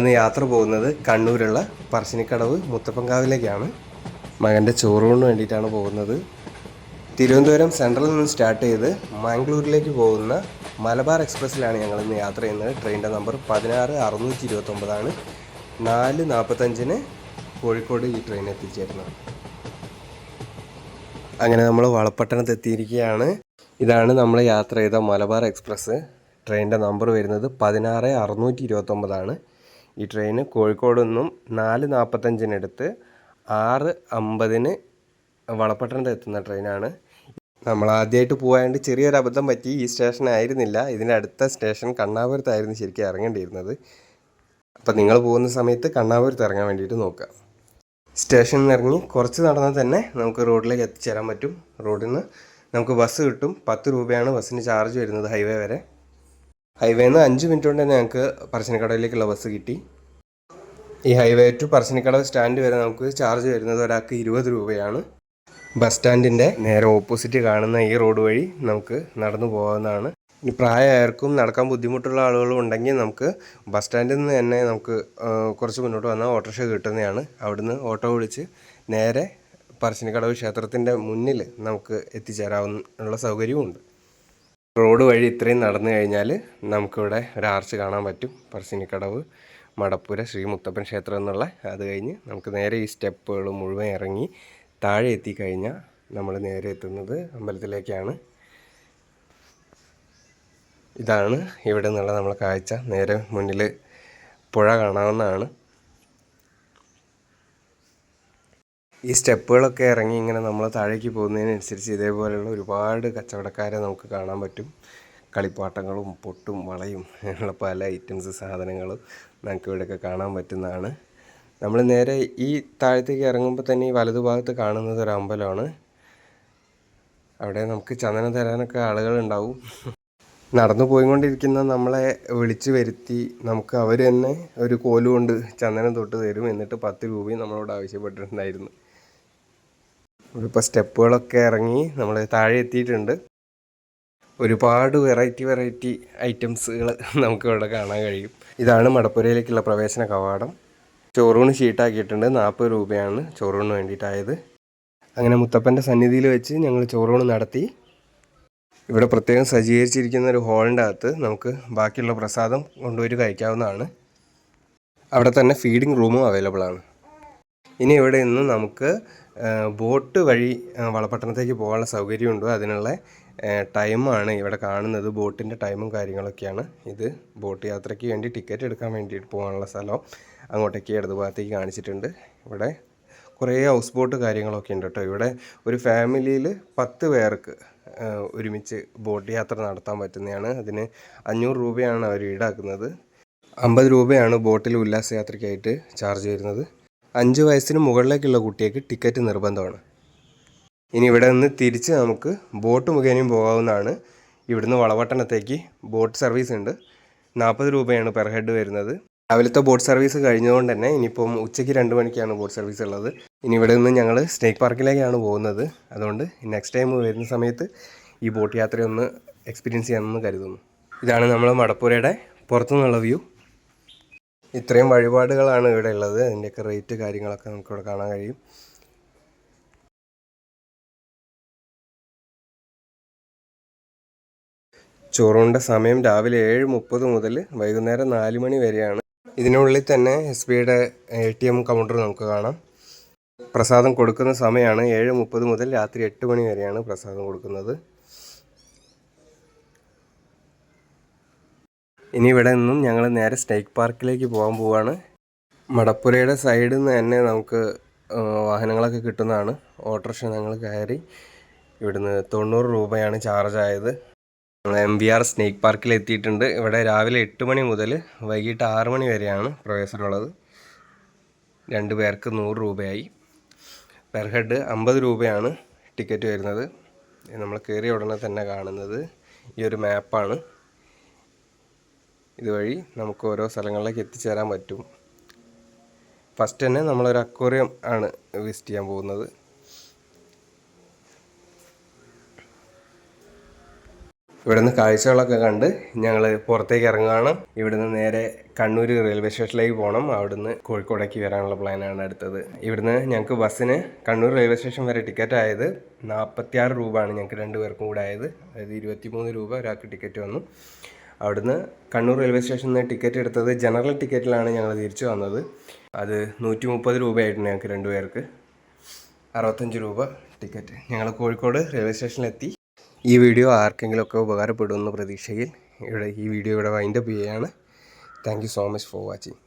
ഞങ്ങളിന്ന് യാത്ര പോകുന്നത് കണ്ണൂരുള്ള പറശ്ശിനിക്കടവ് മുത്തപ്പങ്കാവിലേക്കാണ് മകന്റെ ചോറൂണിന് വേണ്ടിയിട്ടാണ് പോകുന്നത്. തിരുവനന്തപുരം സെൻട്രലിൽ നിന്ന് സ്റ്റാർട്ട് ചെയ്ത് മാംഗ്ലൂരിലേക്ക് പോകുന്ന മലബാർ എക്സ്പ്രസ്സിലാണ് ഞങ്ങൾ ഇന്ന് യാത്ര ചെയ്യുന്നത്. ട്രെയിനിന്റെ നമ്പർ പതിനാറ് അറുന്നൂറ്റി ഇരുപത്തൊമ്പതാണ്. നാല് നാൽപ്പത്തഞ്ചിന് കോഴിക്കോട് ഈ ട്രെയിൻ എത്തിച്ചേരുന്നത്. അങ്ങനെ നമ്മൾ വളപട്ടണത്ത് എത്തിയിരിക്കുകയാണ്. ഇതാണ് നമ്മൾ യാത്ര ചെയ്ത മലബാർ എക്സ്പ്രസ് ട്രെയിനിന്റെ നമ്പർ വരുന്നത് പതിനാറ് അറുന്നൂറ്റി ഇരുപത്തൊമ്പതാണ്. ഈ ട്രെയിൻ കോഴിക്കോട് നിന്നും നാല് നാൽപ്പത്തഞ്ചിനടുത്ത് ആറ് അമ്പതിന് വളപട്ടണത്ത് എത്തുന്ന ട്രെയിനാണ് നമ്മൾ ആദ്യമായിട്ട് പോകാണ്ട് ചെറിയൊരു അബദ്ധം പറ്റി ഈ സ്റ്റേഷൻ ആയിരുന്നില്ല. ഇതിന്റെ അടുത്ത സ്റ്റേഷൻ കണ്ണാപുരത്തായിരുന്നു ശരിക്കും ഇറങ്ങേണ്ടിയിരുന്നത്. അപ്പോൾ നിങ്ങൾ പോകുന്ന സമയത്ത് കണ്ണാപുരത്ത് ഇറങ്ങാൻ വേണ്ടിയിട്ട് നോക്കുക. സ്റ്റേഷനിൽ നിന്ന് ഇറങ്ങി കുറച്ച് നടന്നാൽ തന്നെ നമുക്ക് റോഡിലേക്ക് എത്തിച്ചേരാൻ പറ്റും. റോഡിൽ നിന്ന് നമുക്ക് ബസ് കിട്ടും. പത്ത് രൂപയാണ് ബസ്സിന് ചാർജ് വരുന്നത് ഹൈവേ വരെ. ഹൈവേയിൽ നിന്ന് അഞ്ച് മിനിറ്റ് കൊണ്ട് തന്നെ ഞങ്ങൾക്ക് പറശ്ശിനിക്കടയിലേക്കുള്ള ബസ് കിട്ടി. ഈ ഹൈവേ ടു പറശ്ശിനിക്കടവ് സ്റ്റാൻഡ് വരെ നമുക്ക് ചാർജ് വരുന്നത് ഒരാൾക്ക് ഇരുപത് രൂപയാണ്. ബസ് സ്റ്റാൻഡിന്റെ നേരെ ഓപ്പോസിറ്റ് കാണുന്ന ഈ റോഡ് വഴി നമുക്ക് നടന്നു പോകാവുന്നതാണ്. ഇനി പ്രായമായവർക്കും നടക്കാൻ ബുദ്ധിമുട്ടുള്ള ആളുകളും ഉണ്ടെങ്കിൽ നമുക്ക് ബസ് സ്റ്റാൻഡിൽ നിന്ന് തന്നെ നമുക്ക് കുറച്ച് മുന്നോട്ട് വന്നാൽ ഓട്ടോറിക്ഷ കിട്ടുന്നതാണ്. അവിടുന്ന് ഓട്ടോ വിളിച്ച് നേരെ പറശ്ശിനിക്കടവ് ക്ഷേത്രത്തിന്റെ മുന്നിൽ നമുക്ക് എത്തിച്ചേരാവുന്ന സൗകര്യവും ഉണ്ട് റോഡ് വഴി ഇത്രയും നടന്നു കഴിഞ്ഞാൽ നമുക്കിവിടെ ഒരു ആർച്ച് കാണാൻ പറ്റും. പറശ്ശിനിക്കടവ് മടപ്പുര ശ്രീ മുത്തപ്പൻ ക്ഷേത്രം എന്നുള്ള അത് കഴിഞ്ഞ് നമുക്ക് നേരെ ഈ സ്റ്റെപ്പുകൾ മുഴുവൻ ഇറങ്ങി താഴെ എത്തിക്കഴിഞ്ഞാൽ നമ്മൾ നേരെ എത്തുന്നത് അമ്പലത്തിലേക്കാണ്. ഇതാണ് ഇവിടെ നിന്നുള്ള നമ്മളെ കാഴ്ച. നേരെ മുന്നിൽ പുഴ കാണാവുന്നതാണ്. ഈ സ്റ്റെപ്പുകളൊക്കെ ഇറങ്ങി ഇങ്ങനെ നമ്മൾ താഴേക്ക് പോകുന്നതിനനുസരിച്ച് ഇതേപോലെയുള്ള ഒരുപാട് കച്ചവടക്കാരെ നമുക്ക് കാണാൻ പറ്റും. കളിപ്പാട്ടങ്ങളും പൊട്ടും വളയും അങ്ങനെയുള്ള പല ഐറ്റംസ് സാധനങ്ങളും നമുക്ക് ഇവിടെയൊക്കെ കാണാൻ പറ്റുന്നതാണ്. നമ്മൾ നേരെ ഈ താഴത്തേക്ക് ഇറങ്ങുമ്പോൾ തന്നെ ഈ വലതുഭാഗത്ത് കാണുന്നത് ഒരു അമ്പലമാണ്. അവിടെ നമുക്ക് ചന്ദനം തരാനൊക്കെ ആളുകളുണ്ടാവും. നടന്നു പോയിക്കൊണ്ടിരിക്കുന്ന നമ്മളെ വിളിച്ചു വരുത്തി നമുക്ക് അവർ തന്നെ ഒരു കോലുകൊണ്ട് ചന്ദനം തൊട്ട് തരും. എന്നിട്ട് പത്ത് രൂപയും നമ്മളോട് ആവശ്യപ്പെട്ടിട്ടുണ്ടായിരുന്നു. ഇപ്പോൾ സ്റ്റെപ്പുകളൊക്കെ ഇറങ്ങി നമ്മൾ താഴെ എത്തിയിട്ടുണ്ട്. ഒരുപാട് വെറൈറ്റി വെറൈറ്റി ഐറ്റംസുകൾ നമുക്ക് ഇവിടെ കാണാൻ കഴിയും. ഇതാണ് മടപ്പുരയിലേക്കുള്ള പ്രവേശന കവാടം. ചോറൂണ് ഷീട്ടാക്കിയിട്ടുണ്ട് നാൽപ്പത് രൂപയാണ് ചോറൂണിന് വേണ്ടിയിട്ടായത്. അങ്ങനെ മുത്തപ്പന്റെ സന്നിധിയിൽ വെച്ച് ഞങ്ങൾ ചോറൂണ് നടത്തി. ഇവിടെ പ്രത്യേകം സജ്ജീകരിച്ചിരിക്കുന്ന ഒരു ഹോളിന്റെ അകത്ത് നമുക്ക് ബാക്കിയുള്ള പ്രസാദം കൊണ്ടുപോയി കഴിക്കാവുന്നതാണ്. അവിടെ തന്നെ ഫീഡിംഗ് റൂമും അവൈലബിൾ ആണ് ഇനി ഇവിടെ നിന്ന് നമുക്ക് ബോട്ട് വഴി വളപട്ടണത്തേക്ക് പോകാനുള്ള സൗകര്യമുണ്ട്. അതിനുള്ള ടൈമാണ് ഇവിടെ കാണുന്നത്. ബോട്ടിന്റെ ടൈമും കാര്യങ്ങളൊക്കെയാണ് ഇത്. ബോട്ട് യാത്രയ്ക്ക് വേണ്ടി ടിക്കറ്റ് എടുക്കാൻ വേണ്ടിയിട്ട് പോകാനുള്ള സ്ഥലം അങ്ങോട്ടേക്ക് ഇടതു ഭാഗത്തേക്ക് കാണിച്ചിട്ടുണ്ട്. ഇവിടെ കുറേ ഹൗസ് ബോട്ട് കാര്യങ്ങളൊക്കെ ഉണ്ട് കേട്ടോ. ഇവിടെ ഒരു ഫാമിലിയിൽ പത്ത് പേർക്ക് ഒരുമിച്ച് ബോട്ട് യാത്ര നടത്താൻ പറ്റുന്നതാണ്. അതിന് അഞ്ഞൂറ് രൂപയാണ് അവർ ഈടാക്കുന്നത്. അമ്പത് രൂപയാണ് ബോട്ടിൽ ഉല്ലാസയാത്രയ്ക്കായിട്ട് ചാർജ് വരുന്നത്. അഞ്ച് വയസ്സിന് മുകളിലേക്കുള്ള കുട്ടിക്ക് ടിക്കറ്റ് നിർബന്ധമാണ്. ഇനി ഇവിടെ നിന്ന് തിരിച്ച് നമുക്ക് ബോട്ട് മുഖേനയും പോകാവുന്നതാണ്. ഇവിടുന്ന് വളവട്ടണത്തേക്ക് ബോട്ട് സർവീസ് ഉണ്ട്. നാൽപ്പത് രൂപയാണ് പെർ ഹെഡ് വരുന്നത്. രാവിലത്തെ ബോട്ട് സർവീസ് കഴിഞ്ഞതുകൊണ്ട് തന്നെ ഇനിയിപ്പം ഉച്ചയ്ക്ക് രണ്ട് മണിക്കാണ് ബോട്ട് സർവീസ് ഉള്ളത്. ഇനി ഇവിടെ നിന്ന് ഞങ്ങൾ സ്നേക്ക് പാർക്കിലേക്കാണ് പോകുന്നത്. അതുകൊണ്ട് നെക്സ്റ്റ് ടൈം വരുന്ന സമയത്ത് ഈ ബോട്ട് യാത്രയൊന്ന് എക്സ്പീരിയൻസ് ചെയ്യാമെന്ന് കരുതുന്നു. ഇതാണ് നമ്മൾ മടപ്പുരയുടെ പുറത്തുനിന്നുള്ള വ്യൂ. ഇത്രയും വഴിപാടുകളാണ് ഇവിടെ ഉള്ളത്. അതിന്റെയൊക്കെ റേറ്റ് കാര്യങ്ങളൊക്കെ നമുക്കിവിടെ കാണാൻ കഴിയും. ചോറൂണിന്റെ സമയം രാവിലെ ഏഴ് മുപ്പത് മുതൽ വൈകുന്നേരം നാല് മണി വരെയാണ്. ഇതിനുള്ളിൽ തന്നെ എസ് ബിയുടെ എ ടി എം കൗണ്ടർ നമുക്ക് കാണാം. പ്രസാദം കൊടുക്കുന്ന സമയമാണ് ഏഴ് മുപ്പത് മുതൽ രാത്രി എട്ട് മണി വരെയാണ് പ്രസാദം കൊടുക്കുന്നത്. ഇനി ഇവിടെ നിന്നും ഞങ്ങൾ നേരെ സ്നേക്ക് പാർക്കിലേക്ക് പോകാൻ പോവാണ്. മടപ്പുരയുടെ സൈഡിൽ നിന്ന് തന്നെ നമുക്ക് വാഹനങ്ങളൊക്കെ കിട്ടുന്നതാണ്. ഓട്ടോറിക്ഷ ഞങ്ങൾ കയറി ഇവിടുന്ന് തൊണ്ണൂറ് രൂപയാണ് ചാർജ് ആയത്. നമ്മൾ എം വി ആർ സ്നേക്ക് പാർക്കിൽ എത്തിയിട്ടുണ്ട്. ഇവിടെ രാവിലെ എട്ട് മണി മുതൽ വൈകിട്ട് ആറ് മണി വരെയാണ് പ്രവേശനമുള്ളത് രണ്ട് പേർക്ക് നൂറ് രൂപയായി. പെർ ഹെഡ് അമ്പത് രൂപയാണ് ടിക്കറ്റ് വരുന്നത്. നമ്മൾ കയറിയ ഉടനെ തന്നെ കാണുന്നത്. ഈ ഒരു മാപ്പാണ് ഇതുവഴി നമുക്ക് ഓരോ സ്ഥലങ്ങളിലേക്ക് എത്തിച്ചേരാൻ പറ്റും. ഫസ്റ്റ് തന്നെ നമ്മളൊരു അക്വേറിയം ആണ് വിസിറ്റ് ചെയ്യാൻ പോകുന്നത്. ഇവിടുന്ന് കാഴ്ചകളൊക്കെ കണ്ട് ഞങ്ങൾ പുറത്തേക്ക് ഇറങ്ങുകയാണ്. ഇവിടുന്ന് നേരെ കണ്ണൂർ റെയിൽവേ സ്റ്റേഷനിലേക്ക് പോകണം അവിടുന്ന് കോഴിക്കോടേക്ക് വരാനുള്ള പ്ലാനാണ് അടുത്തത്. ഇവിടുന്ന് ഞങ്ങൾക്ക് ബസ്സിന് കണ്ണൂർ റെയിൽവേ സ്റ്റേഷൻ വരെ ടിക്കറ്റ് ആയത് നാൽപ്പത്തിയാറ് രൂപയാണ് ഞങ്ങൾക്ക് രണ്ടുപേർക്കും കൂടെ ആയത്. അതായത് ഇരുപത്തിമൂന്ന് രൂപ ഒരാൾക്ക് ടിക്കറ്റ് വന്നു. അവിടുന്ന് കണ്ണൂർ റെയിൽവേ സ്റ്റേഷനിൽ നിന്ന് ടിക്കറ്റ് എടുത്തത് ജനറൽ ടിക്കറ്റിലാണ് ഞങ്ങൾ തിരിച്ചു വന്നത്. അത് നൂറ്റി മുപ്പത് രൂപയായിട്ടുണ്ട് ഞങ്ങൾക്ക് രണ്ടുപേർക്ക് അറുപത്തഞ്ച് രൂപ ടിക്കറ്റ് ഞങ്ങൾ കോഴിക്കോട് റെയിൽവേ സ്റ്റേഷനിലെത്തി ഈ വീഡിയോ ആർക്കെങ്കിലുമൊക്കെ ഉപകാരപ്പെടുമെന്ന പ്രതീക്ഷയിൽ ഇവിടെ ഈ വീഡിയോ ഇവിടെ വൈൻഡപ്പ് ചെയ്യുകയാണ്. Thank you so much for watching